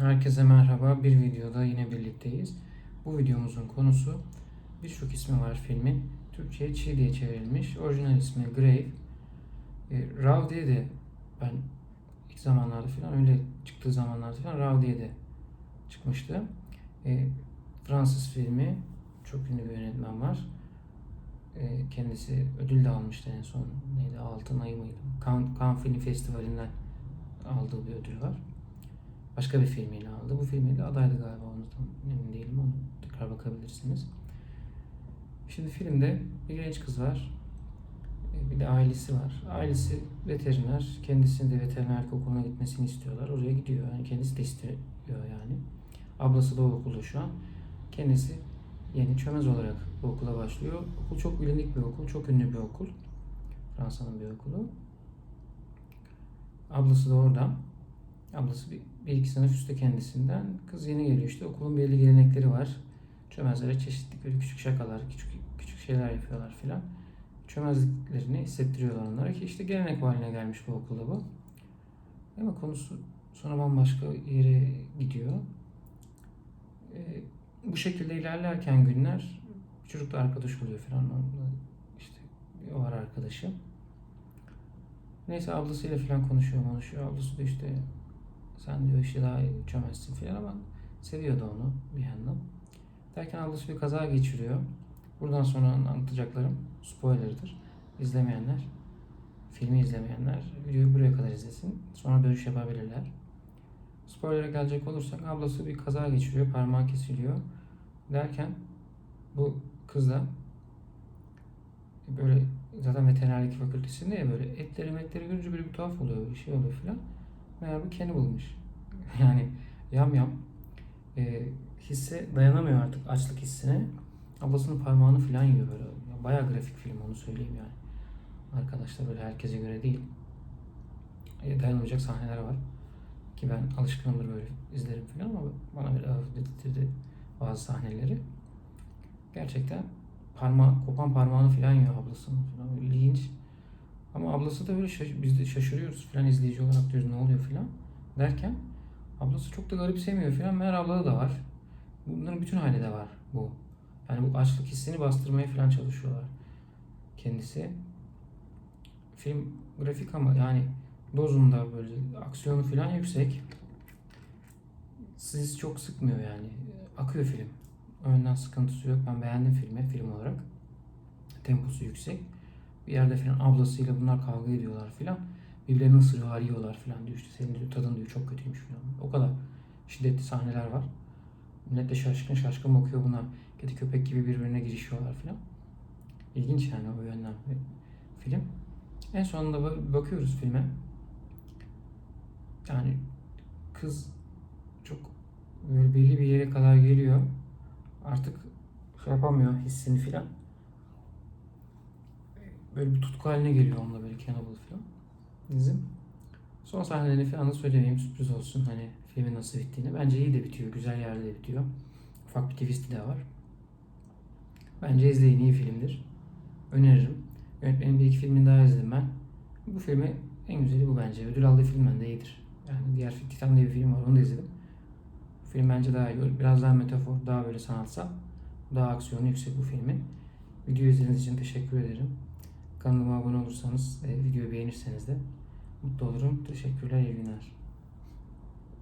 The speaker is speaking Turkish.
Herkese merhaba. Bir videoda yine birlikteyiz. Bu videomuzun konusu birçok ismi var filmin. Türkçe'ye Çiğ diye çevrilmiş. Orijinal ismi Grave. E, Rav diye de ben ilk zamanlarda falan öyle çıktığı zamanlarda falan Rav diye de çıkmıştı. E, Fransız filmi. Çok ünlü bir yönetmen var. E, kendisi ödül de almıştı en son. Neydi? Altın Ayı mıydı? Cannes, Film Festivali'nden aldığı bir ödül var. Başka bir filmiyle aldı. Bu filmiyle adaydı galiba onu tam emin değilim. Onu tekrar bakabilirsiniz. Şimdi filmde bir genç kız var. Bir de ailesi var. Ailesi veteriner. Kendisinin de veterinerlik okuluna gitmesini istiyorlar. Oraya gidiyor. Yani kendisi de istiyor yani. Ablası da o okulda şu an. Kendisi yeni çömez olarak bu okula başlıyor. Okul çok bilindik bir okul. Çok ünlü bir okul. Fransa'nın bir okulu. Ablası da orada. Ablası bir, bir iki sınıf üstte kendisinden. Kız yeni geliyor işte. Okulun belli gelenekleri var. Çömezlere çeşitli böyle küçük şakalar, küçük küçük şeyler yapıyorlar filan. Çömezliklerini hissettiriyorlar onlara ki işte gelenek haline gelmiş bu okulda bu. Ama konusu sonra bambaşka yere gidiyor. Ee, bu şekilde ilerlerken günler bir çocuk da arkadaş oluyor falan. Onunla işte o var arkadaşı. Neyse ablasıyla falan konuşuyor konuşuyor. Ablası da işte sen diyor işte daha çömezsin falan ama seviyordu onu bir yandan. Derken ablası bir kaza geçiriyor. Buradan sonra anlatacaklarım spoiler'dır. İzlemeyenler, filmi izlemeyenler videoyu buraya kadar izlesin. Sonra dönüş yapabilirler. Spoiler'a gelecek olursak ablası bir kaza geçiriyor, parmağı kesiliyor. Derken bu kız da böyle zaten veterinerlik fakültesinde ya böyle etleri metleri görünce böyle bir tuhaf oluyor, bir şey oluyor filan. Meğer bu kendi bulmuş. Yani yam yam e, hisse dayanamıyor artık açlık hissine. Ablasının parmağını filan yiyor böyle. Ya Bayağı grafik film onu söyleyeyim yani. Arkadaşlar böyle herkese göre değil. E, dayanamayacak sahneler var. Ki ben alışkınımdır böyle izlerim filan ama bana böyle hafif dedirtti bazı sahneleri. Gerçekten parmağı, kopan parmağını filan yiyor ablasının. Böyle İlginç. Ama ablası da böyle şaş- biz de şaşırıyoruz filan izleyici olarak diyoruz ne oluyor filan derken ablası çok da garipsemiyor filan. Meğer ablada da var. Bunların bütün ailede var bu. Yani bu açlık hissini bastırmaya filan çalışıyorlar kendisi. Film grafik ama yani dozunda böyle aksiyonu filan yüksek. Sizi çok sıkmıyor yani. Akıyor film. O yönden sıkıntısı yok. Ben beğendim filmi film olarak. Temposu yüksek. Bir yerde filan ablasıyla bunlar kavga ediyorlar filan. Birbirlerini ısırıyorlar, yiyorlar filan diyor. İşte senin diyor tadın diyor çok kötüymüş filan. O kadar şiddetli sahneler var. Millet de şaşkın şaşkın bakıyor buna. Kedi köpek gibi birbirine girişiyorlar filan. İlginç yani o yönden bir film. En sonunda ba- bakıyoruz filme. Yani kız çok böyle belli bir yere kadar geliyor. Artık şey yapamıyor hissini filan. Böyle bir tutku haline geliyor onunla böyle cannibal filan. Dizim. Son sahnelerini falan da söylemeyeyim sürpriz olsun hani filmin nasıl bittiğini. Bence iyi de bitiyor, güzel yerde de bitiyor. Ufak bir twist de var. Bence izleyin iyi filmdir. Öneririm. Yönetmenin bir iki filmini daha izledim ben. Bu filmi en güzeli bu bence. Ödül aldığı filmden de iyidir. Yani diğer Titan diye bir film var onu da izledim. Bu film bence daha iyi. Biraz daha metafor, daha böyle sanatsal. Daha aksiyonu yüksek bu filmin. Video izlediğiniz için teşekkür ederim. Kanalıma abone olursanız, e, videoyu beğenirseniz de mutlu olurum. Teşekkürler, iyi günler.